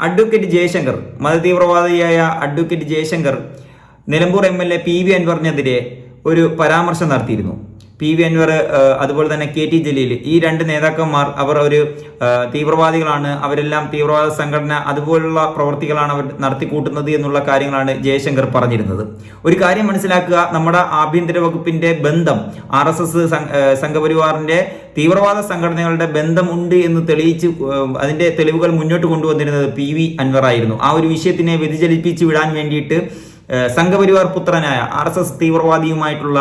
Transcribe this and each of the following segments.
Advocate Jayashankar മതതീവ്രവാദിയായ advocate Jayashankar Nilambur M L A P V അൻവറിനെതിരെ ഒരു പരാമർശം നടത്തിയിരുന്നു. പി വി അൻവർ അതുപോലെ തന്നെ കെ ടി ജലീൽ ഈ രണ്ട് നേതാക്കന്മാർ അവർ ഒരു തീവ്രവാദികളാണ്. അവരെല്ലാം തീവ്രവാദ സംഘടന അതുപോലുള്ള പ്രവർത്തികളാണ് അവർ നടത്തിക്കൂട്ടുന്നത് എന്നുള്ള കാര്യങ്ങളാണ് ജയശങ്കർ പറഞ്ഞിരുന്നത്. ഒരു കാര്യം മനസ്സിലാക്കുക നമ്മുടെ ആഭ്യന്തര വകുപ്പിന്റെ ബന്ധം ആർ എസ് എസ് സംഘപരിവാറിന്റെ തീവ്രവാദ സംഘടനകളുടെ ബന്ധമുണ്ട് എന്ന് തെളിയിച്ച് അതിന്റെ തെളിവുകൾ മുന്നോട്ട് കൊണ്ടുവന്നിരുന്നത് പി വി അൻവർ ആയിരുന്നു. ആ ഒരു വിഷയത്തിനെ വ്യതിചലിപ്പിച്ച് വിടാൻ വേണ്ടിയിട്ട് സംഘപരിവാർ പുത്രനായ ആർ എസ് എസ് തീവ്രവാദിയുമായിട്ടുള്ള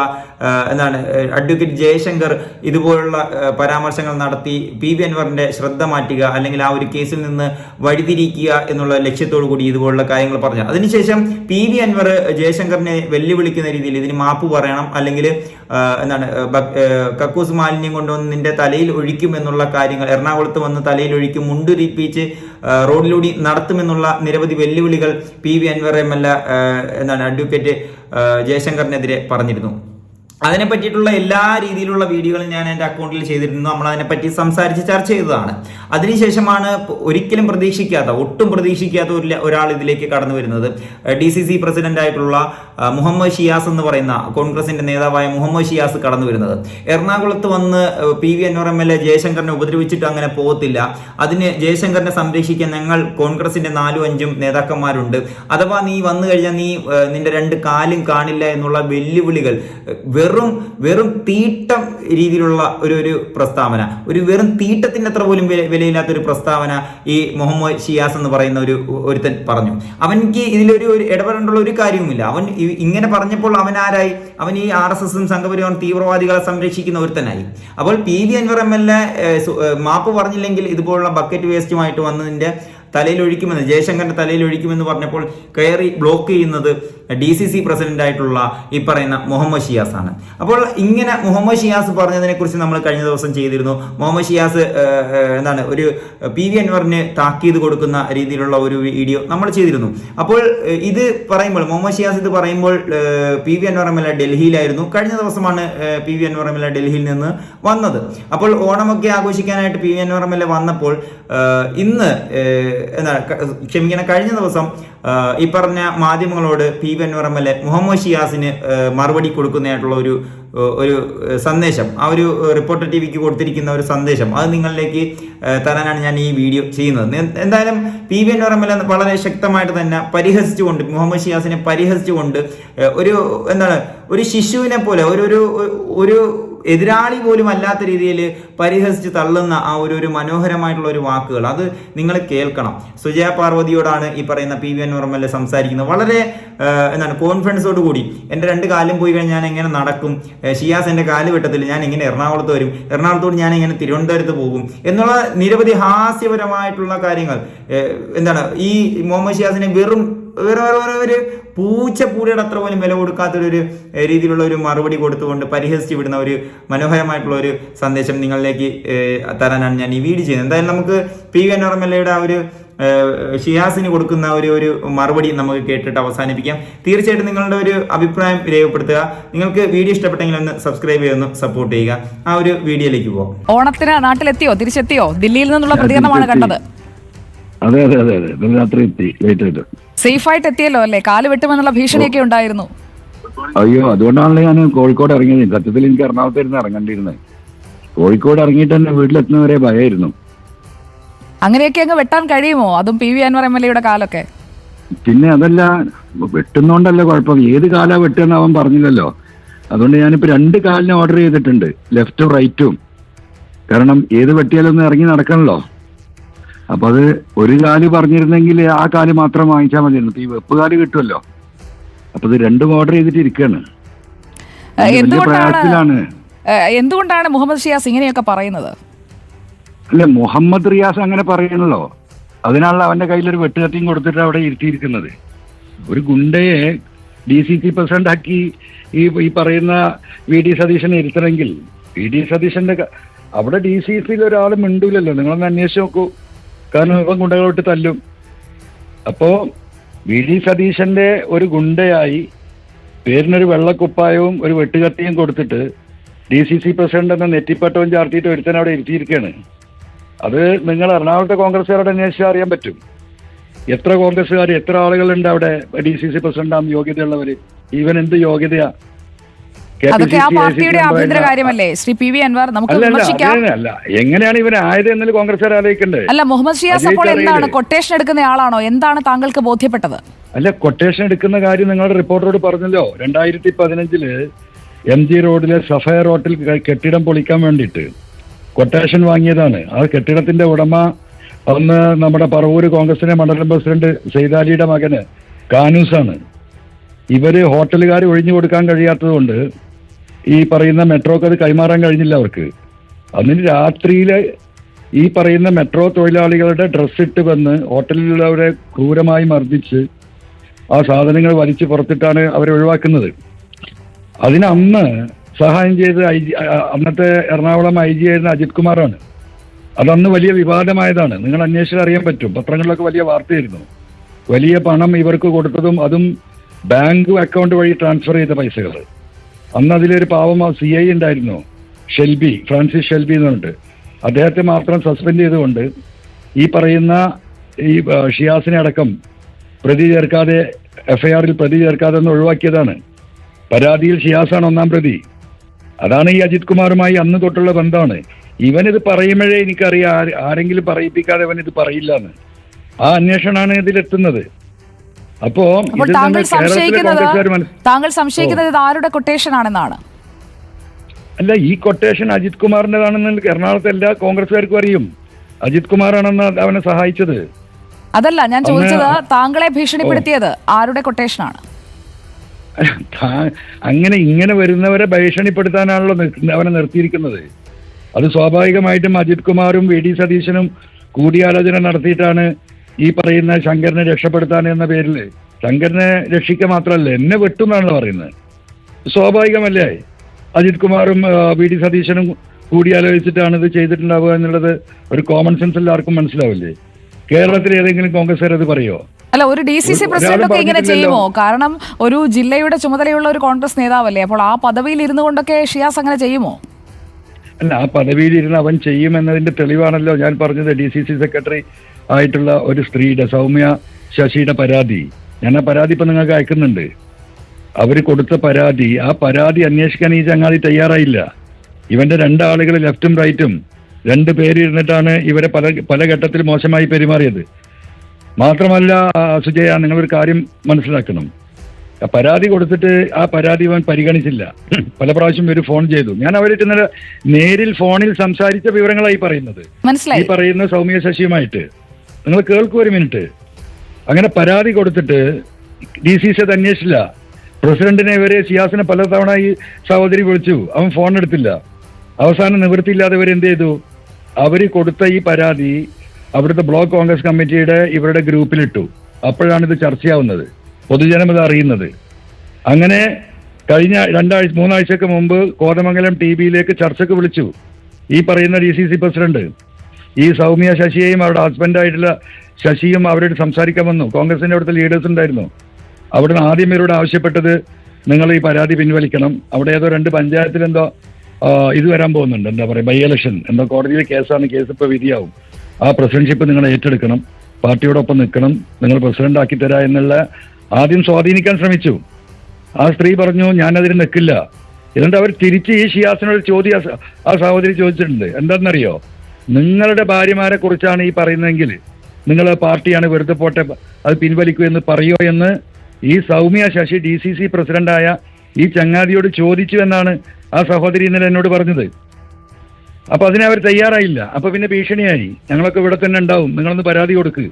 എന്താണ് അഡ്വക്കേറ്റ് ജയശങ്കർ ഇതുപോലുള്ള പരാമർശങ്ങൾ നടത്തി പി വി അൻവറിന്റെ ശ്രദ്ധ മാറ്റുക അല്ലെങ്കിൽ ആ ഒരു കേസിൽ നിന്ന് വഴിതിരിക്കുക എന്നുള്ള ലക്ഷ്യത്തോടു കൂടി ഇതുപോലുള്ള കാര്യങ്ങൾ പറഞ്ഞു. അതിനുശേഷം പി വി അൻവർ ജയശങ്കറിനെ വെല്ലുവിളിക്കുന്ന രീതിയിൽ ഇതിന് മാപ്പ് പറയണം അല്ലെങ്കിൽ എന്താണ് കക്കൂസ് മാലിന്യം കൊണ്ടുവന്ന് നിന്റെ തലയിൽ ഒഴിക്കും എന്നുള്ള കാര്യങ്ങൾ എറണാകുളത്ത് വന്ന് തലയിൽ ഒഴിക്കും മുണ്ടുരിപ്പിച്ച് റോഡിലൂടെ നടത്തുമെന്നുള്ള നിരവധി വെല്ലുവിളികൾ P V Anvar M L എന്താണ് അഡ്വക്കേറ്റ് ജയശങ്കറിനെതിരെ പറഞ്ഞിരുന്നു. അതിനെ പറ്റിയിട്ടുള്ള എല്ലാ രീതിയിലുള്ള വീഡിയോകളും ഞാൻ എന്റെ അക്കൗണ്ടിൽ ചെയ്തിരുന്നു. നമ്മൾ അതിനെപ്പറ്റി സംസാരിച്ച് ചർച്ച ചെയ്തതാണ്. അതിനുശേഷമാണ് ഒരിക്കലും പ്രതീക്ഷിക്കാത്ത ഒട്ടും പ്രതീക്ഷിക്കാത്ത ഒരു ഒരാൾ ഇതിലേക്ക് കടന്നു വരുന്നത്. ഡി സി സി പ്രസിഡന്റ് ആയിട്ടുള്ള മുഹമ്മദ് ഷിയാസ് എന്ന് പറയുന്ന കോൺഗ്രസിന്റെ നേതാവായ മുഹമ്മദ് ഷിയാസ് കടന്നു വരുന്നത്. എറണാകുളത്ത് വന്ന് P V Anvar M L A ജയശങ്കറിനെ ഉപദ്രവിച്ചിട്ട് അങ്ങനെ പോകത്തില്ല. അതിന് ജയശങ്കറിനെ സംരക്ഷിക്കാൻ ഞങ്ങൾ കോൺഗ്രസിന്റെ നാലും അഞ്ചും നേതാക്കന്മാരുണ്ട്. അഥവാ നീ വന്നു കഴിഞ്ഞാൽ നീ നിന്റെ രണ്ട് കാലും കാണില്ല എന്നുള്ള വെല്ലുവിളികൾ വെറും വെറും തീട്ടം രീതിയിലുള്ള ഒരു ഒരു പ്രസ്താവന. ഒരു വെറും തീട്ടത്തിന്റെ അത്ര പോലും വില- വിലയില്ലാത്ത ഒരു പ്രസ്താവന ഈ മുഹമ്മദ് ഷിയാസ് എന്ന് പറയുന്ന ഒരു ഒരുത്തൻ പറഞ്ഞു. അവനിക്ക് ഇതിലൊരു ഒരു ഇടപെടേണ്ടുള്ള ഒരു കാര്യവുമില്ല. അവൻ ഇങ്ങനെ പറഞ്ഞപ്പോൾ അവൻ ആരായി? അവൻ ഈ ആർ എസ് എസും സംഘപരിവാർ തീവ്രവാദികളെ സംരക്ഷിക്കുന്ന ഒരുത്തനായി. അപ്പോൾ P V Anvar M L A മാപ്പ് പറഞ്ഞില്ലെങ്കിൽ ഇതുപോലുള്ള ബക്കറ്റ് വേസ്റ്റുമായിട്ട് വന്നതിന്റെ തലയിൽ ഒഴിക്കുമെന്ന് ജയശങ്കറിന്റെ തലയിൽ ഒഴിക്കുമെന്ന് പറഞ്ഞപ്പോൾ കയറി ബ്ലോക്ക് ചെയ്യുന്നത് ഡി സി സി പ്രസിഡന്റ് ആയിട്ടുള്ള ഈ പറയുന്ന മുഹമ്മദ് ഷിയാസ് ആണ്. അപ്പോൾ ഇങ്ങനെ മുഹമ്മദ് ഷിയാസ് പറഞ്ഞതിനെ കുറിച്ച് നമ്മൾ കഴിഞ്ഞ ദിവസം ചെയ്തിരുന്നു. മുഹമ്മദ് ഷിയാസ് എന്താണ് ഒരു പി വി അൻവറിന് താക്കീത് കൊടുക്കുന്ന രീതിയിലുള്ള ഒരു വീഡിയോ നമ്മൾ ചെയ്തിരുന്നു. അപ്പോൾ ഇത് പറയുമ്പോൾ മുഹമ്മദ് ഷിയാസ് ഇത് പറയുമ്പോൾ P V Anvar M L A ഡൽഹിയിലായിരുന്നു. കഴിഞ്ഞ ദിവസമാണ് P V Anvar M L A ഡൽഹിയിൽ നിന്ന് വന്നത്. അപ്പോൾ ഓണമൊക്കെ ആഘോഷിക്കാനായിട്ട് P V Anvar M L A വന്നപ്പോൾ ഇന്ന് എന്താ എന്താണ് ക്ഷമിക്കണം കഴിഞ്ഞ ദിവസം ഈ പറഞ്ഞ മാധ്യമങ്ങളോട് P V Anvar M L A Muhammad ഷിയാസിന് മറുപടി കൊടുക്കുന്നതായിട്ടുള്ള ഒരു ഒരു സന്ദേശം ആ ഒരു റിപ്പോർട്ടർ ടി വിക്ക് കൊടുത്തിരിക്കുന്ന ഒരു സന്ദേശം അത് നിങ്ങളിലേക്ക് തരാനാണ് ഞാൻ ഈ വീഡിയോ ചെയ്യുന്നത്. എന്തായാലും P V Anvar M L A വളരെ ശക്തമായിട്ട് തന്നെ പരിഹസിച്ചുകൊണ്ട് മുഹമ്മദ് ഷിയാസിനെ പരിഹസിച്ചുകൊണ്ട് ഒരു എന്താണ് ഒരു ശിശുവിനെ പോലെ ഒരു ഒരു എതിരാളി പോലും അല്ലാത്ത രീതിയിൽ പരിഹസിച്ച് തള്ളുന്ന ആ ഒരു ഒരു മനോഹരമായിട്ടുള്ള ഒരു വാക്കുകൾ. അത് നിങ്ങൾ കേൾക്കണം. സുജയ പാർവതിയോടാണ് ഈ പറയുന്ന പി വി എം സംസാരിക്കുന്നത്. വളരെ എന്താണ് കോൺഫിഡൻസോട് കൂടി. എന്റെ രണ്ട് കാലും പോയി കഴിഞ്ഞാൽ ഞാൻ എങ്ങനെ നടക്കും? ഷിയാസ് എന്റെ കാൽ വെട്ടത്തിൽ ഞാൻ എങ്ങനെ എറണാകുളത്ത് വരും? എറണാകുളത്തോട് ഞാൻ എങ്ങനെ തിരുവനന്തപുരത്ത് പോകും? എന്നുള്ള നിരവധി ഹാസ്യപരമായിട്ടുള്ള കാര്യങ്ങൾ. എന്താണ് ഈ മുഹമ്മദ് ഷിയാസിനെ വെറും വേറെ വേറെ വേറെ ഒരു പൂച്ചപ്പൂടിയുടെ അത്ര പോലും വില കൊടുക്കാത്തൊരു രീതിയിലുള്ള ഒരു മറുപടി കൊടുത്തുകൊണ്ട് പരിഹസിച്ച് വിടുന്ന ഒരു മനോഹരമായിട്ടുള്ള ഒരു സന്ദേശം നിങ്ങളിലേക്ക് തരാനാണ് ഞാൻ ഈ വീഡിയോ ചെയ്യുന്നത്. എന്തായാലും നമുക്ക് പി വി എയുടെ ആ ഒരു ഷിയാസിന് കൊടുക്കുന്ന ഒരു ഒരു മറുപടി നമുക്ക് കേട്ടിട്ട് അവസാനിപ്പിക്കാം. തീർച്ചയായിട്ടും നിങ്ങളുടെ ഒരു അഭിപ്രായം രേഖപ്പെടുത്തുക. നിങ്ങൾക്ക് വീഡിയോ ഇഷ്ടപ്പെട്ടെങ്കിൽ ഒന്ന് സബ്സ്ക്രൈബ് ചെയ്തൊന്ന് സപ്പോർട്ട് ചെയ്യുക. ആ ഒരു വീഡിയോയിലേക്ക് പോകാം ഓണത്തിന് നാട്ടിലെത്തിയോ? തിരിച്ചെത്തിയോ? ദില്ലിയിൽ നിന്നുള്ള പ്രതികരണമാണ് കണ്ടത്. അതെ അതെ അതെ അതെ. രാത്രി എത്തി. ലേറ്റ് ആയിട്ട് സേഫായിട്ട് എത്തിയല്ലോ അല്ലേ? കാൽ വെട്ടുമെന്നുള്ള ഭീഷണിയൊക്കെ ഉണ്ടായിരുന്നു. അയ്യോ അതുകൊണ്ടാണല്ലോ ഞാൻ കോഴിക്കോട് ഇറങ്ങിയത്. സത്യത്തിൽ എനിക്ക് എറണാകുളത്ത് ഇരുന്ന് ഇറങ്ങേണ്ടിയിരുന്നത് കോഴിക്കോട് ഇറങ്ങിയിട്ട് തന്നെ വീട്ടിലെത്തുന്നവരെ ഭയമായിരുന്നു അങ്ങനെയൊക്കെ അങ്ങ് വെട്ടാൻ കഴിയുമോ? അതും P V Anvar M L എയുടെ കാലൊക്കെ. പിന്നെ അതല്ല വെട്ടുന്നോണ്ടല്ല കുഴപ്പം. ഏത് കാലാ വെട്ടുന്ന അവൻ പറഞ്ഞില്ലല്ലോ. അതുകൊണ്ട് ഞാനിപ്പോ രണ്ട് കാലിന് ഓർഡർ ചെയ്തിട്ടുണ്ട് ലെഫ്റ്റും റൈറ്റും കാരണം ഏത് വെട്ടിയാലൊന്നും ഇറങ്ങി നടക്കണല്ലോ. അപ്പൊ അത് ഒരു കാൽ പറഞ്ഞിരുന്നെങ്കിൽ ആ കാൽ മാത്രം വാങ്ങിച്ചാൽ മതിയായിരുന്നു. ഇപ്പൊ ഈ വെപ്പ് കാൽ കിട്ടുമല്ലോ. അപ്പൊ ഇത് രണ്ടും ഓർഡർ ചെയ്തിട്ട് ഇരിക്കുകയാണ് പ്രയാസത്തിലാണ്. എന്തുകൊണ്ടാണ് മുഹമ്മദ് ഷിയാസ് ഇങ്ങനെയൊക്കെ പറയുന്നത്? അല്ല മുഹമ്മദ് റിയാസ് അങ്ങനെ പറയണല്ലോ അതിനാണല്ലോ അവന്റെ കയ്യിൽ ഒരു വെട്ടുകത്തിയും കൊടുത്തിട്ട് അവിടെ ഇരുത്തിയിരിക്കുന്നത്. ഒരു ഗുണ്ടയെ ഡി സി സി പ്രസിഡന്റ് ആക്കി ഈ ഈ പറയുന്ന വി ഡി സതീശനെ ഇരുത്തണമെങ്കിൽ വി ഡി സതീശന്റെ അവിടെ ഡി സി സിയിൽ ഒരാൾ മിണ്ടൂലല്ലോ. നിങ്ങളൊന്ന് അന്വേഷിച്ച് നോക്കൂ. കാരണം ഇവൻ ഗുണ്ടകളോട്ട് തല്ലും. അപ്പോ വി ഡി സതീശന്റെ ഒരു ഗുണ്ടയായി പേരിനൊരു വെള്ളക്കുപ്പായവും ഒരു വെട്ടുകത്തിയും കൊടുത്തിട്ട് ഡി സി സി പ്രസിഡന്റ് എന്ന നെറ്റിപ്പട്ടവും ചാർത്തിയിട്ട് ഒരുത്തൻ അവിടെ ഇരുത്തിയിരിക്കുകയാണ് അത് നിങ്ങൾ എറണാകുളത്തെ കോൺഗ്രസ്സുകാരോട് അന്വേഷിച്ചാൽ അറിയാൻ പറ്റും. എത്ര കോൺഗ്രസ്സുകാർ എത്ര ആളുകളുണ്ട് അവിടെ ഡി സി സി പ്രസിഡന്റ് യോഗ്യതയുള്ളവര്? ഇവൻ എന്ത് യോഗ്യതയാ? KPCC, അതൊക്കെ ആ പാർട്ടിയുടെ ആഭ്യന്തര കാര്യമല്ലേ? ശ്രീ പി വി അൻവർ നമുക്ക് അല്ല അല്ല വിമർശിക്കാം എങ്ങനെയാണ് ഇവർ ആയത് എന്നതിൽ കോൺഗ്രസ്സുകാർ ആലോചിക്കണ്ടേ? അല്ല മുഹമ്മദ് ഷിയാസ് അപ്പോൾ എന്താണ്? കൊട്ടേഷൻ എടുക്കുന്ന ആളാണോ? എന്താണ് താങ്കൾക്ക് ബോധ്യപ്പെട്ടത്? അല്ല കൊട്ടേഷൻ എടുക്കുന്ന കാര്യം നിങ്ങളുടെ റിപ്പോർട്ടറോട് പറഞ്ഞല്ലോ. രണ്ടായിരത്തി പതിനഞ്ചിൽ എം ജി റോഡിലെ സഫയർ റോട്ടിൽ കെട്ടിടം പൊളിക്കാൻ വേണ്ടിയിട്ട് കൊട്ടേഷൻ വാങ്ങിയതാണ്. ആ കെട്ടിടത്തിന്റെ ഉടമ അന്ന് നമ്മുടെ പറവൂര് കോൺഗ്രസിന്റെ മണ്ഡലം പ്രസിഡന്റ് സെയ്താലിയുടെ മകന് കാനൂസാണ്. ഇവർ ഹോട്ടലുകാർ ഒഴിഞ്ഞു കൊടുക്കാൻ കഴിയാത്തതുകൊണ്ട് ഈ പറയുന്ന മെട്രോക്ക് അത് കൈമാറാൻ കഴിഞ്ഞില്ല അവർക്ക്. അതിന് രാത്രിയിൽ ഈ പറയുന്ന മെട്രോ തൊഴിലാളികളുടെ ഡ്രസ്സ് ഇട്ട് വന്ന് ഹോട്ടലിലുള്ളവരെ ക്രൂരമായി മർദ്ദിച്ച് ആ സാധനങ്ങൾ വലിച്ചു പുറത്തിട്ടാണ് അവരെ ഒഴിവാക്കുന്നത്. അതിന് അന്ന് സഹായം ചെയ്ത് ഐ ജി അന്നത്തെ എറണാകുളം ഐ ജി ആയിരുന്ന അജിത് കുമാറാണ്. അതന്ന് വലിയ വിവാദമായതാണ്. നിങ്ങൾ അന്വേഷിച്ചാൽ അറിയാൻ പറ്റും. പത്രങ്ങളിലൊക്കെ വലിയ വാർത്തയായിരുന്നു. വലിയ പണം ഇവർക്ക് കൊടുത്തതും അതും ബാങ്ക് അക്കൗണ്ട് വഴി ട്രാൻസ്ഫർ ചെയ്ത പൈസകൾ അന്ന് അതിലൊരു പാവം സി ഐ ഉണ്ടായിരുന്നു. ഷെൽബി ഫ്രാൻസിസ് ഷെൽബി എന്ന് പറഞ്ഞിട്ട്. അദ്ദേഹത്തെ മാത്രം സസ്പെൻഡ് ചെയ്തുകൊണ്ട് ഈ പറയുന്ന ഈ ഷിയാസിനെ അടക്കം പ്രതി ചേർക്കാതെ എഫ്ഐആറിൽ പ്രതി ചേർക്കാതെ ഒന്ന് ഒഴിവാക്കിയതാണ്. പരാതിയിൽ ഷിയാസാണ് ഒന്നാം പ്രതി. അതാണ് ഈ അജിത് കുമാറുമായി അന്ന് തൊട്ടുള്ള ബന്ധമാണ്. ഇവനിത് പറയുമ്പോഴേ എനിക്കറിയാം. ആര് ആരെങ്കിലും പറയിപ്പിക്കാതെ ഇവൻ ഇത് പറയില്ല എന്ന് ആ അന്വേഷണമാണ് ഇതിലെത്തുന്നത് അപ്പോ അപ്പോൾ താങ്കൾ സംശയിക്കുന്നത് താങ്കൾ സംശയിക്കുന്നത് ഇത് ആരുടെ കൊട്ടേഷൻ ആണെന്നാണ് അല്ല ഈ കൊട്ടേഷൻ അജിത് കുമാറിന്റെതാണെന്ന് എറണാകുളത്തെ എല്ലാ കോൺഗ്രസ്സുകാർക്കും അറിയും. അജിത് കുമാറാണെന്ന് അവനെ സഹായിച്ചത്. അതല്ല ഞാൻ ചോദിച്ചത് താങ്കളെ ഭീഷണിപ്പെടുത്തിയത് ആരുടെ കൊട്ടേഷനാണ്? ആണ് അങ്ങനെ ഇങ്ങനെ വരുന്നവരെ ഭീഷണിപ്പെടുത്താനാണല്ലോ അവനെ നിർത്തിയിരിക്കുന്നത്. അത് സ്വാഭാവികമായിട്ടും അജിത് കുമാറും വി ഡി സതീശനും കൂടിയാലോചന നടത്തിയിട്ടാണ് ഈ പറയുന്ന ശങ്കരനെ രക്ഷപ്പെടുത്താൻ എന്ന പേരിൽ ശങ്കരനെ രക്ഷിക്കുക മാത്രമല്ല എന്നെ വെട്ടുമെന്നാണ് പറയുന്നത്. സ്വാഭാവികമല്ലേ? അജിത് കുമാറും വി ഡി സതീശനും കൂടിയാലോചിച്ചിട്ടാണ് ഇത് ചെയ്തിട്ടുണ്ടാവുക എന്നുള്ളത് ഒരു കോമൺ സെൻസ് എല്ലാവർക്കും മനസ്സിലാവില്ലേ? കേരളത്തിൽ ഏതെങ്കിലും കോൺഗ്രസ്സുകാർ അത് പറയോ? അല്ല ഒരു ഡി സി സി പ്രസിഡന്റ് ഒക്കെ ഇങ്ങനെ ചെയ്യുമോ? കാരണം ഒരു ജില്ലയുടെ ചുമതലയുള്ള ഒരു കോൺഗ്രസ് നേതാവല്ലേ? അപ്പോൾ ആ പദവിയിൽ ഇരുന്നുകൊണ്ടൊക്കെ ഷിയാസ് അങ്ങനെ ചെയ്യുമോ? അല്ല ആ പദവിയിലിരുന്ന് അവൻ ചെയ്യുമെന്നതിന്റെ തെളിവാണല്ലോ ഞാൻ പറഞ്ഞത്. ഡി സി സി സെക്രട്ടറി ആയിട്ടുള്ള ഒരു സ്ത്രീയുടെ സൗമ്യ ശശിയുടെ പരാതി. ഞാൻ ആ പരാതി ഇപ്പൊ നിങ്ങൾക്ക് അയക്കുന്നുണ്ട്. അവർ കൊടുത്ത പരാതി ആ പരാതി അന്വേഷിക്കാൻ ഈ ചങ്ങാതി തയ്യാറായില്ല. ഇവന്റെ രണ്ടാളുകൾ ലെഫ്റ്റും റൈറ്റും രണ്ട് പേരിരുന്നിട്ടാണ് ഇവരെ പല പല ഘട്ടത്തിൽ മോശമായി പെരുമാറിയത്. മാത്രമല്ല സുജയ നിങ്ങളൊരു കാര്യം മനസ്സിലാക്കണം. പരാതി കൊടുത്തിട്ട് ആ പരാതി അവൻ പരിഗണിച്ചില്ല. പല പ്രാവശ്യം ഒരു ഫോൺ ചെയ്തു. ഞാൻ അവരായിട്ട് ഇന്നലെ നേരിൽ ഫോണിൽ സംസാരിച്ച വിവരങ്ങളായി പറയുന്നത്. ഈ പറയുന്ന സൗമ്യ ശശിയുമായിട്ട്. നിങ്ങൾ കേൾക്കൂ ഒരു മിനിറ്റ്. അങ്ങനെ പരാതി കൊടുത്തിട്ട് ഡി സി സി അത് അന്വേഷിച്ചില്ല. പ്രസിഡന്റിനെ ഇവരെ സിയാസിനെ പലതവണ ഈ സഹോദരി വിളിച്ചു. അവൻ ഫോൺ എടുത്തില്ല. അവസാനം നിവൃത്തിയില്ലാതെ ഇവർ എന്ത് ചെയ്തു? അവർ കൊടുത്ത ഈ പരാതി അവിടുത്തെ ബ്ലോക്ക് കോൺഗ്രസ് കമ്മിറ്റിയുടെ ഇവരുടെ ഗ്രൂപ്പിലിട്ടു. അപ്പോഴാണ് ഇത് ചർച്ചയാവുന്നത്. പൊതുജനം ഇത് അറിയുന്നത്. അങ്ങനെ കഴിഞ്ഞ രണ്ടാഴ്ച മൂന്നാഴ്ചക്ക് മുമ്പ് കോതമംഗലം ടി വിയിലേക്ക് ചർച്ചയ്ക്ക് വിളിച്ചു. ഈ പറയുന്ന ഡി സി സി പ്രസിഡന്റ് ഈ സൗമ്യ ശശിയെയും അവരുടെ ഹസ്ബൻഡായിട്ടുള്ള ശശിയും അവരോട് സംസാരിക്കാൻ വന്നു. കോൺഗ്രസിന്റെ അവിടുത്തെ ലീഡേഴ്സ് ഉണ്ടായിരുന്നു. അവിടുന്ന് ആദ്യം ഇവരോട് ആവശ്യപ്പെട്ടത് നിങ്ങൾ ഈ പരാതി പിൻവലിക്കണം. അവിടെ ഏതോ രണ്ട് ആ, ഇത് വരാൻ പോകുന്നുണ്ട്. എന്താ പറയുക ബൈ ഇലക്ഷൻ എന്തോ കോടതിയിലെ കേസാണ് കേസ് ഇപ്പോൾ വിധിയാവും. ആ പ്രസിഡൻഷിപ്പ് നിങ്ങൾ ഏറ്റെടുക്കണം. പാർട്ടിയോടൊപ്പം നിൽക്കണം. നിങ്ങൾ പ്രസിഡന്റ് ആക്കി തരാ എന്നുള്ള ആദ്യം സ്വാധീനിക്കാൻ ശ്രമിച്ചു. ആ സ്ത്രീ പറഞ്ഞു ഞാനതിന് നിൽക്കില്ല എന്നിട്ട് അവർ തിരിച്ച് ഈ ഷിയാസിനോട് ചോദ്യം ആ സഹോദരി ചോദിച്ചിട്ടുണ്ട് എന്താണെന്നറിയോ? നിങ്ങളുടെ ഭാര്യമാരെ കുറിച്ചാണ് ഈ പറയുന്നതെങ്കിൽ നിങ്ങൾ പാർട്ടിയാണ് വെറുതെ പോട്ടെ അത് പിൻവലിക്കൂ എന്ന് പറയോ എന്ന് ഈ Soumya Sasi D C C പ്രസിഡന്റായ ഈ ചങ്ങാതിയോട് ചോദിച്ചു എന്നാണ് ആ സഹോദരി ഇന്നലെ എന്നോട് പറഞ്ഞത്. അപ്പൊ അതിനെ അവർ തയ്യാറായില്ല. അപ്പൊ പിന്നെ ഭീഷണിയായി. ഞങ്ങളൊക്കെ ഇവിടെ തന്നെ ഉണ്ടാവും. നിങ്ങളൊന്ന് പരാതി കൊടുക്ക്.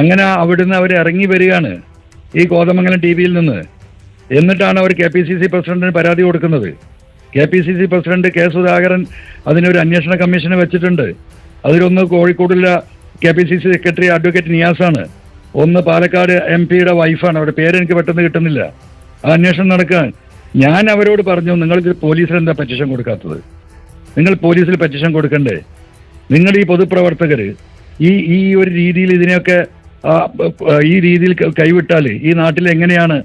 അങ്ങനെ അവിടുന്ന് അവർ ഇറങ്ങി വരികയാണ്. ഈ കോതമംഗലം ടി വിയിൽ നിന്ന്. എന്നിട്ടാണ് അവർ കെ പി സി സി പ്രസിഡന്റിന് പരാതി കൊടുക്കുന്നത്. K P C C president K Sudhakaran അതിനൊരു അന്വേഷണ കമ്മീഷനെ വെച്ചിട്ടുണ്ട്. അതിലൊന്ന് കോഴിക്കോടുള്ള K P C C secretary advocate നിയാസാണ്. ഒന്ന് പാലക്കാട് എം പിയുടെ വൈഫാണ്. അവരുടെ പേര് എനിക്ക് പെട്ടെന്ന് കിട്ടുന്നില്ല. ആ അന്വേഷണം നടക്കാൻ ഞാൻ അവരോട് പറഞ്ഞു നിങ്ങൾക്ക് പോലീസിൽ എന്താ പെറ്റിഷൻ കൊടുക്കാത്തത്? നിങ്ങൾ പോലീസിൽ പെറ്റിഷൻ കൊടുക്കണ്ടേ? നിങ്ങൾ ഈ പൊതുപ്രവർത്തകർ ഈ ഈ ഒരു രീതിയിൽ ഇതിനെയൊക്കെ ഈ രീതിയിൽ കൈവിട്ടാൽ ഈ നാട്ടിൽ എങ്ങനെയാണ്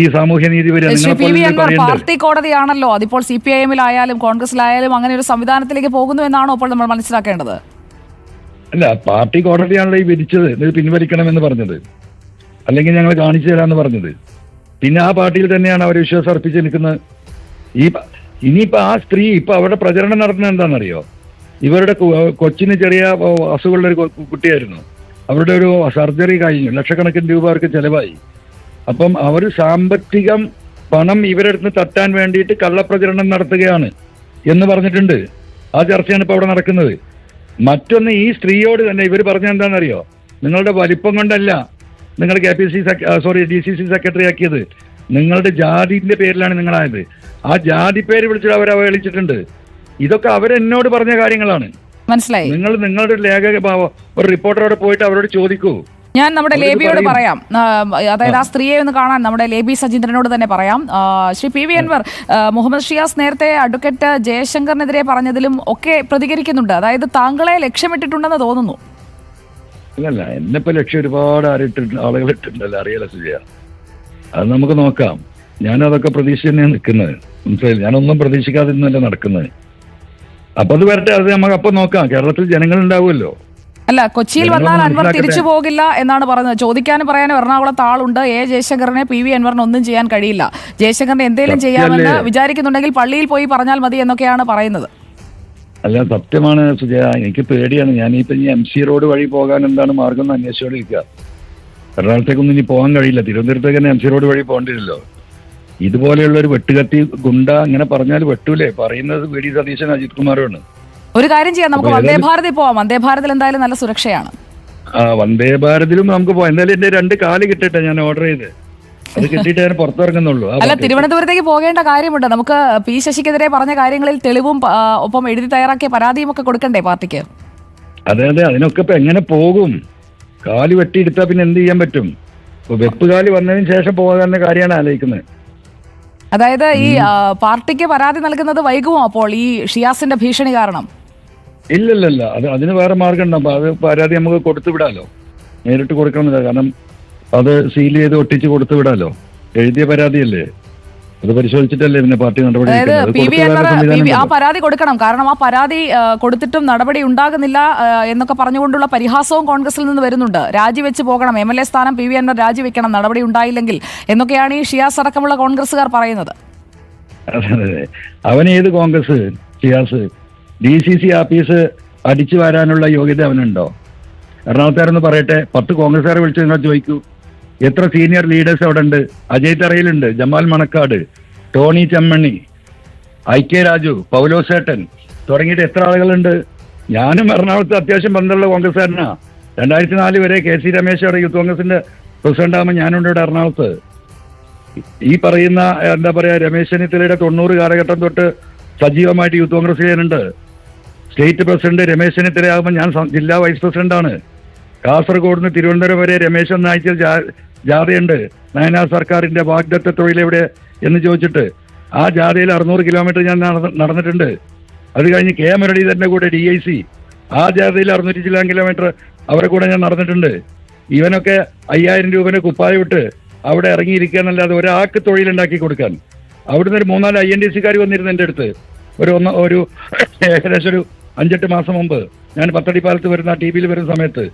ഈ സാമൂഹ്യ നീതി പാർട്ടി കോടതിയാണല്ലോ. അതിപ്പോൾ സി പി ഐ എമ്മിലായാലും കോൺഗ്രസിലായാലും അങ്ങനെ ഒരു സംവിധാനത്തിലേക്ക് പോകുന്നു എന്നാണോ ഇപ്പോൾ നമ്മൾ മനസ്സിലാക്കേണ്ടത്? അല്ല പാർട്ടി കോടതിയാണല്ലോ ഈ വിധിച്ചത്. ഇത് പിൻവലിക്കണമെന്ന് പറഞ്ഞത്. അല്ലെങ്കിൽ ഞങ്ങൾ കാണിച്ചു തരാമെന്ന് പറഞ്ഞത്. പിന്നെ ആ പാർട്ടിയിൽ തന്നെയാണ് അവർ വിശ്വാസം അർപ്പിച്ച് നിൽക്കുന്നത്. ഈ ഇനിയിപ്പോൾ ഇനിയിപ്പോ ആ സ്ത്രീ ഇപ്പൊ അവരുടെ പ്രചരണം നടത്തുന്നത് എന്താണെന്നറിയോ? ഇവരുടെ കൊച്ചിന് ചെറിയ അസുഖമുള്ള ഒരു കുട്ടിയായിരുന്നു. അവരുടെ ഒരു സർജറി കഴിഞ്ഞു. ലക്ഷക്കണക്കിന് രൂപ അവർക്ക് ചെലവായി. അപ്പം അവർ സാമ്പത്തികം പണം ഇവരെടുത്ത് തട്ടാൻ വേണ്ടിയിട്ട് കള്ളപ്രചരണം നടത്തുകയാണ് എന്ന് പറഞ്ഞിട്ടുണ്ട്. ആ ചർച്ചയാണ് ഇപ്പൊ അവിടെ നടക്കുന്നത്. മറ്റൊന്ന് ഈ സ്ത്രീയോട് തന്നെ ഇവർ പറഞ്ഞ എന്താണെന്നറിയോ? നിങ്ങളുടെ വലിപ്പം കൊണ്ടല്ല നിങ്ങൾ K P C sorry D C C secretary ആക്കിയത്. നിങ്ങളുടെ ജാതിന്റെ പേരിലാണ് നിങ്ങളായത്. ആ ജാതി പേര് വിളിച്ചിട്ട് അവർ അവഹേളിച്ചിട്ടുണ്ട്. ഇതൊക്കെ അവരെന്നോട് പറഞ്ഞ കാര്യങ്ങളാണ്. മനസ്സിലായി? നിങ്ങൾ നിങ്ങളുടെ ലേഖക ഒരു റിപ്പോർട്ടറോട് പോയിട്ട് അവരോട് ചോദിക്കൂ. ഞാൻ നമ്മുടെ ലേബിയോട് പറയാം. അതായത് ആ. സ്ത്രീയെ ഒന്ന് കാണാൻ നമ്മുടെ ലേബി സജീന്ദ്രനോട് തന്നെ പറയാം. ശ്രീ പി വി അൻവർ മുഹമ്മദ് ഷിയാസ് നേരത്തെ അഡ്വക്കേറ്റ് ജയശങ്കറിനെതിരെ പറഞ്ഞതിലും ഒക്കെ പ്രതികരിക്കുന്നുണ്ട്. അതായത് താങ്കളെ ലക്ഷ്യമിട്ടിട്ടുണ്ടെന്ന് തോന്നുന്നു. അല്ലല്ല എന്നെപ്പോ ലക്ഷ്യം ഒരുപാട് ആളുകൾ ഇട്ടിട്ടുണ്ടല്ലോ അറിയാലോ സുജയ. അത് നമുക്ക് നോക്കാം. ഞാനതൊക്കെ പ്രതീക്ഷ തന്നെയാണ് നിൽക്കുന്നത്. മനസ്സിലായി ഞാനൊന്നും പ്രതീക്ഷിക്കാതെ ഇന്നല്ല നടക്കുന്നത്. അപ്പൊ അത് വരട്ടെ അത് നമുക്ക് അപ്പൊ നോക്കാം. കേരളത്തിൽ ജനങ്ങൾ ഉണ്ടാവുമല്ലോ അല്ല കൊച്ചിയിൽ വന്നാൽ അൻവർ തിരിച്ചു പോകില്ല എന്നാണ് പറയുന്നത്. ചോദിക്കാനും പറയാനും എറണാകുളത്ത് ആളുണ്ട്. എ. ജയശങ്കറിനെ പി. വി. അൻവറിന് ഒന്നും ചെയ്യാൻ കഴിയില്ല. ജയശങ്കറിന് എന്തെങ്കിലും? ചെയ്യാമെന്ന് വിചാരിക്കുന്നുണ്ടെങ്കിൽ പള്ളിയിൽ പോയി പറഞ്ഞാൽ മതി എന്നൊക്കെയാണ് പറയുന്നത്. അല്ല സത്യമാണ് സുജയ. എനിക്ക് പേടിയാണ്. ഞാൻ ഈ എം സി റോഡ് വഴി പോകാൻ എന്താണ് മാർഗം എന്ന് അന്വേഷിച്ചുകൊണ്ടിരിക്കുക എറണാകുളത്തേക്കൊന്നും ഇനി പോകാൻ കഴിയില്ല. തിരുവനന്തപുരത്തേക്ക് തന്നെ എം സി റോഡ് വഴി പോകേണ്ടില്ലല്ലോ ഇതുപോലെയുള്ള ഒരു വെട്ടുകത്തി ഗുണ്ട അങ്ങനെ പറഞ്ഞാൽ വെട്ടൂലേ? പറയുന്നത് വി ഡി സതീശൻ അജിത് കുമാറുമാണ് ഒരു കാര്യം ചെയ്യാം നമുക്ക് വന്ദേ ഭാരതിൽ പോവാം. വന്ദേ ഭാരതിൽ എന്തായാലും നല്ല സുരക്ഷയാണ്. ആ വന്ദേ ഭാരതിലും നമുക്ക് പോവാം. എന്തായാലും എന്റെ രണ്ട് കാൽ കിട്ടട്ടെ ഞാൻ ഓർഡർ ചെയ്ത്. അത് കിട്ടിയിട്ട് ഞാൻ പുറത്തിറങ്ങുന്നുള്ളൂ. അല്ല തിരുവനന്തപുരത്തേക്ക് പോകേണ്ട കാര്യമുണ്ട്. നമുക്ക് പി ശശിക്കെതിരെ പറഞ്ഞ കാര്യങ്ങളിൽ തെളിവും ഒപ്പം എഴുതി തയ്യാറാക്കിയ പരാതിയും ഒക്കെ കൊടുക്കണ്ടേ പാർട്ടിക്ക്? അതെ അതെ. അതിനൊക്കെ ഇപ്പൊ എങ്ങനെ പോകും? കാൽ വെട്ടിയെടുത്താൽ പിന്നെ എന്ത് ചെയ്യാൻ പറ്റും? വെപ്പ് കാൽ വന്നതിന് ശേഷം പോകാൻ കാര്യമാണ് ആലോചിക്കുന്നത്. അതായത് ഈ പാർട്ടിക്ക് പരാതി നൽകുന്നത് വൈകുമോ അപ്പോൾ ഈ ഷിയാസിന്റെ ഭീഷണി കാരണം? ഇല്ലല്ലല്ല. അത് അതിന് വേറെ മാർഗം ഉണ്ടാവും അത് പരാതി നമുക്ക് കൊടുത്തു വിടാലോ? നേരിട്ട് കൊടുക്കണമെന്നില്ല. കാരണം അത് സീൽ ചെയ്ത് ഒട്ടിച്ച് കൊടുത്തു വിടാലോ? എഴുതിയ പരാതിയല്ലേ? അത് പരിശോധിച്ചിട്ടല്ലേ പിന്നെ പാർട്ടി നടപടി അതായത്. P V Anvar P V- ആ പരാതി കൊടുക്കണം. കാരണം ആ പരാതി ആ, കൊടുത്തിട്ടും നടപടി ഉണ്ടാകുന്നില്ല ആ, എന്നൊക്കെ പറഞ്ഞുകൊണ്ടുള്ള പരിഹാസവും കോൺഗ്രസിൽ നിന്ന് വരുന്നുണ്ട്. രാജിവെച്ച് പോകണം. എം എൽ എ സ്ഥാനം പി വി അൻവർ രാജിവെക്കണം. നടപടി ഉണ്ടായില്ലെങ്കിൽ എന്നൊക്കെയാണ് ഈ ഷിയാസ് അടക്കമുള്ള കോൺഗ്രസ്സുകാർ പറയുന്നത്. അതെ, അതെ. അവൻ ഏത് Congress Shiyas? D C C office അടിച്ചു വരാനുള്ള യോഗ്യത അവനുണ്ടോ? എറണാകുളത്തുകാരെന്ന് പറയട്ടെ. പത്ത് കോൺഗ്രസ്സുകാരെ വിളിച്ച് നിങ്ങൾ ചോദിക്കൂ. എത്ര സീനിയർ ലീഡേഴ്സ് അവിടെ ഉണ്ട് Ajay തറയിലുണ്ട് Jamal Manakkad Tony Chemmanni I K Raju പൗലോസേട്ടൻ. തുടങ്ങിയിട്ട് എത്ര ആളുകളുണ്ട്? ഞാനും എറണാകുളത്ത് അത്യാവശ്യം ബന്ധമുള്ള കോൺഗ്രസ്സുകാരനാ. രണ്ടായിരത്തി നാല് വരെ കെ സി രമേശ് അവിടെ യൂത്ത് കോൺഗ്രസിന്റെ പ്രസിഡന്റ് ആകുമ്പോൾ ഞാനുണ്ട് ഇവിടെ എറണാകുളത്ത്. ഈ പറയുന്ന എന്താ പറയാ രമേശ് ചെന്നിത്തലയുടെ തൊണ്ണൂറ് കാലഘട്ടം തൊട്ട് സജീവമായിട്ട് യൂത്ത് കോൺഗ്രസ് ചെയ്യാനുണ്ട് സ്റ്റേറ്റ് പ്രസിഡന്റ് രമേശ് ചെന്നിത്തല ആകുമ്പോൾ ഞാൻ ജില്ലാ വൈസ് പ്രസിഡന്റാണ്. കാസർഗോഡ് നിന്ന് തിരുവനന്തപുരം വരെ രമേശ് ജാ- ജാഥയുണ്ട്. നയനാർ സർക്കാരിന്റെ വാഗ്ദത്ത തൊഴിലെവിടെ? എന്ന് ചോദിച്ചിട്ട് ആ ജാഥയിൽ അറുന്നൂറ് കിലോമീറ്റർ ഞാൻ നടന്നിട്ടുണ്ട്. അത് കഴിഞ്ഞ് കെ മുരളീധരന്റെ കൂടെ ഡി ഐ സി ആ ജാഥയിൽ അറുന്നൂറ്റി ചില കിലോമീറ്റർ അവരെ കൂടെ ഞാൻ നടന്നിട്ടുണ്ട്. ഇവനൊക്കെ അയ്യായിരം രൂപന്റെ കുപ്പായ വിട്ട് അവിടെ ഇറങ്ങിയിരിക്കുക എന്നല്ലാതെ ഒരാൾക്ക് തൊഴിലുണ്ടാക്കി കൊടുക്കാൻ. അവിടുന്ന് ഒരു മൂന്നാൽ ഐ എൻ ഡി സിക്കാർ വന്നിരുന്നു എന്റെ അടുത്ത്. ഒരു ഒന്ന് ഒരു ഏകദേശം ഒരു അഞ്ചെട്ട് മാസം മുമ്പ് ഞാൻ പത്തടിപ്പാലത്ത് വരുന്ന ടി വിയിൽ വരുന്ന സമയത്ത്.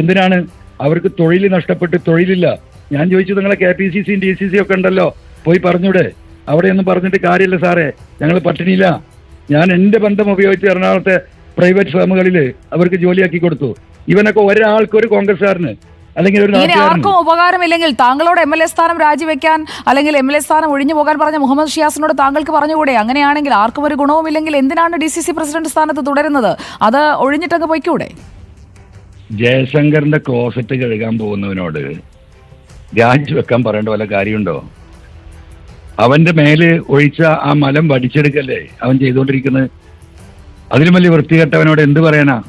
എന്തിനാണ് അവർക്ക് തൊഴിൽ നഷ്ടപ്പെട്ട് തൊഴിലില്ല? ഞാൻ ചോദിച്ചു നിങ്ങളെ കെ പി സി സിയും ഡി സി സി ഒക്കെ ഉണ്ടല്ലോ. പോയി പറഞ്ഞൂടെ അവിടെയൊന്നും പറഞ്ഞിട്ട് കാര്യമില്ല സാറേ. ഞങ്ങൾ പട്ടിണിയില്ല. ഞാൻ എന്റെ ബന്ധം ഉപയോഗിച്ച് എറണാകുളത്തെ പ്രൈവറ്റ് ഫേമുകളിൽ അവർക്ക് ജോലിയാക്കി കൊടുത്തു. ഇവനൊക്കെ ഒരാൾക്ക് ഒരു കോൺഗ്രസ്സുകാരന് അല്ലെങ്കിൽ ഒരു ആർക്കും ഉപകാരമില്ലെങ്കിൽ താങ്കളോട് എം എൽ എ സ്ഥാനം രാജിവെക്കാൻ അല്ലെങ്കിൽ എം എൽ എ സ്ഥാനം ഒഴിഞ്ഞു പോകാൻ പറഞ്ഞ മുഹമ്മദ് ഷിയാസിനോട് താങ്കൾക്ക് പറഞ്ഞുകൂടെ? അങ്ങനെയാണെങ്കിൽ ആർക്കും ഒരു ഗുണവുമില്ലെങ്കിൽ എന്തിനാണ് ഡി സി സി പ്രസിഡന്റ് സ്ഥാനത്ത് തുടരുന്നത്? അത് ഒഴിഞ്ഞിട്ടങ്ങ് പൊയ്ക്കൂടെ? ജയശങ്കറിന്റെ ക്ലോസറ്റ് കഴുകാൻ പോകുന്നവനോട് രാജിവെക്കാൻ പറയേണ്ട വല്ല കാര്യമുണ്ടോ? അവന്റെ മേൽ ഒഴിച്ച ആ മലം വടിച്ചെടുക്കല്ലേ അവൻ ചെയ്തുകൊണ്ടിരിക്കുന്നത്? അതിലും വലിയ വൃത്തികെട്ടവനോട് എന്ത് പറയാനാ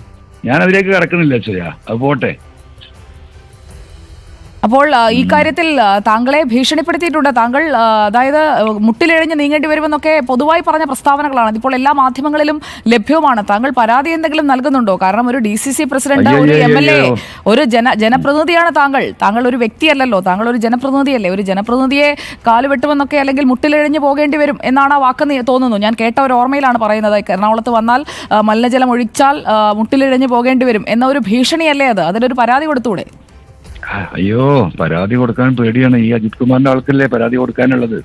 ഞാൻ അതിലേക്ക് കിടക്കുന്നില്ല ചെയ്യാ അത് പോട്ടെ. അപ്പോൾ ഈ കാര്യത്തിൽ താങ്കളെ ഭീഷണിപ്പെടുത്തിയിട്ടുണ്ട്. താങ്കൾ അതായത് മുട്ടിലിഴഞ്ഞ് നീങ്ങേണ്ടി വരുമെന്നൊക്കെ പൊതുവായി പറഞ്ഞ പ്രസ്താവനകളാണ്. ഇപ്പോൾ എല്ലാ മാധ്യമങ്ങളിലും ലഭ്യമാണ് താങ്കൾ പരാതി എന്തെങ്കിലും നൽകുന്നുണ്ടോ? കാരണം ഒരു ഡി സി സി പ്രസിഡന്റ് ഒരു എം എൽ എ ഒരു ജന ജനപ്രതിനിധിയാണ് താങ്കൾ. താങ്കൾ ഒരു വ്യക്തിയല്ലല്ലോ. താങ്കൾ ഒരു ജനപ്രതിനിധിയല്ലേ? ഒരു ജനപ്രതിനിധിയെ കാലുവെട്ടുമെന്നൊക്കെ അല്ലെങ്കിൽ മുട്ടിലിഴഞ്ഞ് പോകേണ്ടി വരും എന്നാണ് ആ വാക്ക് തോന്നുന്നു. ഞാൻ കേട്ട ഒരു ഓർമ്മയിലാണ് പറയുന്നത്. എറണാകുളത്ത് വന്നാൽ മലിനജലം ഒഴിച്ചാൽ മുട്ടിലിഴഞ്ഞ് പോകേണ്ടി വരും എന്ന ഒരു ഭീഷണിയല്ലേ അത്? അതിലൊരു പരാതി കൊടുത്തൂടെ? അയ്യോ പരാതി കൊടുക്കാൻ പേടിയാണ് ഈ അജിത് കുമാറിന്റെ ആൾക്കല്ലേ പരാതി കൊടുക്കാനുള്ളത്?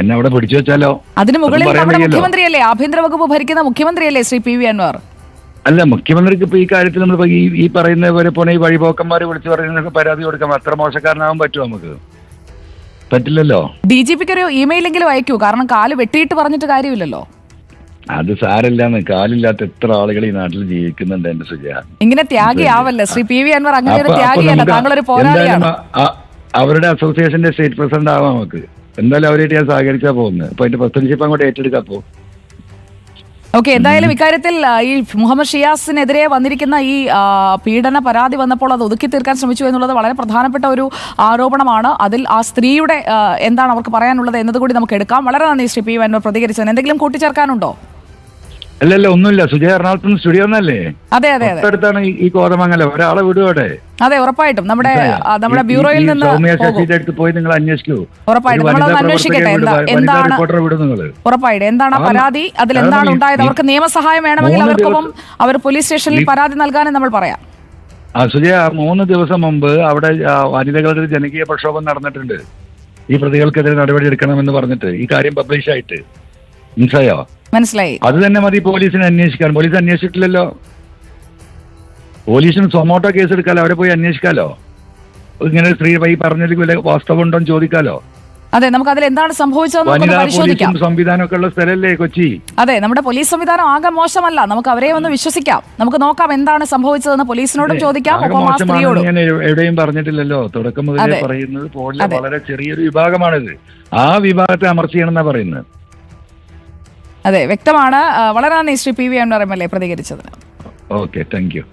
എന്നെ അവിടെ പിടിച്ചു വെച്ചാലോ? അതിന് മുകളിൽ നമ്മുടെ മുഖ്യമന്ത്രിയല്ലേ? ആഭ്യന്തര വകുപ്പ് ഭരിക്കുന്ന മുഖ്യമന്ത്രിയല്ലേ ശ്രീ പി വി അൻവർ? അല്ല മുഖ്യമന്ത്രിക്ക് ഇപ്പൊ ഈ കാര്യത്തിൽ നമ്മൾ ഈ ഈ പറയുന്ന പോലെ പോണ ഈ വഴിപോക്കന്മാരെ വിളിച്ചു പറയുന്നതൊക്കെ പരാതി കൊടുക്കാം അത്ര മോശക്കാരനാവാൻ പറ്റുമോ നമുക്ക്? പറ്റില്ലല്ലോ. ഡി ജി പിക്ക് ഒരു ഇമെയിലെങ്കിലും അയക്കൂ. കാരണം കാൽ വെട്ടിയിട്ട് പറഞ്ഞിട്ട് കാര്യമില്ലല്ലോ. അത് സാരമില്ലാന്ന്. കാലില്ലാത്ത എത്ര ആളുകൾ ഈ നാട്ടിൽ ജീവിക്കുന്നുണ്ട് എന്റെ സുജയ. ഇങ്ങനെ ത്യാഗിയാവല്ലേ? ശ്രീ പി വി അൻവർ അങ്ങനെ ഒരു ത്യാഗിയല്ല താങ്കൾ ഒരു പോരാളിയാണ്. അവരുടെ അസോസിയേഷന്റെ സ്റ്റേറ്റ് പ്രസിഡന്റ് ആവാം നമുക്ക്. എന്തായാലും അവരായിട്ട് ഞാൻ സഹകരിച്ചാ പോകുന്നത്. അപ്പൊ അതിന്റെ പ്രസിഡൻഷിപ്പ് അങ്ങോട്ട് ഏറ്റെടുക്കാൻ പോകും ഓക്കെ എന്തായാലും ഇക്കാര്യത്തിൽ ഈ മുഹമ്മദ് ഷിയാസിനെതിരെ വന്നിരിക്കുന്ന ഈ പീഡന പരാതി വന്നപ്പോൾ അത് ഒതുക്കി തീർക്കാൻ ശ്രമിച്ചു എന്നുള്ളത് വളരെ പ്രധാനപ്പെട്ട ഒരു ആരോപണമാണ്. അതിൽ ആ സ്ത്രീയുടെ എന്താണ് അവർക്ക് പറയാനുള്ളത് എന്നതുകൂടി നമുക്ക് എടുക്കാം. വളരെ നന്ദി ശ്രീ പി വൻവർ പ്രതികരിച്ചത് എന്തെങ്കിലും കൂട്ടിച്ചേർക്കാനുണ്ടോ? അല്ലല്ല ഒന്നുമില്ല. സുജയ എറണാകുളത്ത് നിന്ന് സ്റ്റുഡിയോ എന്നല്ലേ അതെ അതെ അതെ. തൊട്ടടുത്താണ് ഈ- ഈ കോതമംഗലം. ഒരാളെ വിടുവടെ അതെ ഉറപ്പായിട്ടും. നമ്മുടെ ആ, നമ്മുടെ ബ്യൂറോയിൽ നിന്ന് സൗമ്യ പോകും. ശശിയുടെ അടുത്ത് പോയി നിങ്ങൾ അന്വേഷിക്കൂ. ഉറപ്പായിട്ടും. അന്വേഷിക്കട്ടെ. എന്താ- എന്താണ് റിപ്പോർട്ടറെ വിടും നിങ്ങൾ ഉറപ്പായിട്ടും. എന്താണ് ആ ആ, പരാതി? അതിൽ കാരണം എന്താണ് ഈ- ഉണ്ടായത്? അവർക്ക് നിയമസഹായം വേണമെങ്കിൽ മൂന്ന് അവർക്കൊപ്പം അവർ പോലീസ് സ്റ്റേഷനിൽ പരാതി നൽകാനും നമ്മൾ പറയാം. ആ സുജയ മൂന്ന് ദിവസം മുമ്പ് അവിടെ ആ, വനിതകളുടെ ഒരു ജനകീയ പ്രക്ഷോഭം നടന്നിട്ടുണ്ട്. ഈ പ്രതികൾക്കെതിരെ നടപടി എടുക്കണമെന്ന് പറഞ്ഞിട്ട് ഈ കാര്യം പബ്ലിഷ് ആയിട്ട്. മനസ്സിലായോ? മനസ്സിലായി. അത് തന്നെ മതി പോലീസിനെ അന്വേഷിക്കാൻ. പോലീസ് അന്വേഷിച്ചിട്ടില്ലല്ലോ. പോലീസിന് സൊമോട്ടോ കേസ് എടുക്കാലോ? അവിടെ പോയി അന്വേഷിക്കാലോ? ഇങ്ങനെ സ്ത്രീ പൈ പറഞ്ഞതിൽ വല്ല വാസ്തവം ഉണ്ടോ എന്ന് ചോദിക്കാലോ അതെ നമുക്ക് അതിൽ എന്താണ് പോലീസും സംവിധാനമൊക്കെ ഉള്ള സ്ഥലല്ലേ കൊച്ചി? അതെ നമ്മുടെ പോലീസ് സംവിധാനം ആകെ മോശമല്ല. നമുക്ക് അവരെ ഒന്ന് വിശ്വസിക്കാം. നമുക്ക് നോക്കാം എന്താണ് സംഭവിച്ചതെന്ന് പോലീസിനോടും ചോദിക്കാം. ഞാൻ എവിടെയും പറഞ്ഞിട്ടില്ലല്ലോ. തുടക്കം മുതലേ. പറയുന്നത്. വളരെ ചെറിയൊരു വിഭാഗമാണിത്. ആ വിഭാഗത്തെ അമർച്ച ചെയ്യണമെന്നാ പറയുന്നത്. അതെ വ്യക്തമാണ്. വളരെ നന്ദി Shri P V M M L A പ്രതികരിച്ചതിന് okay thank U.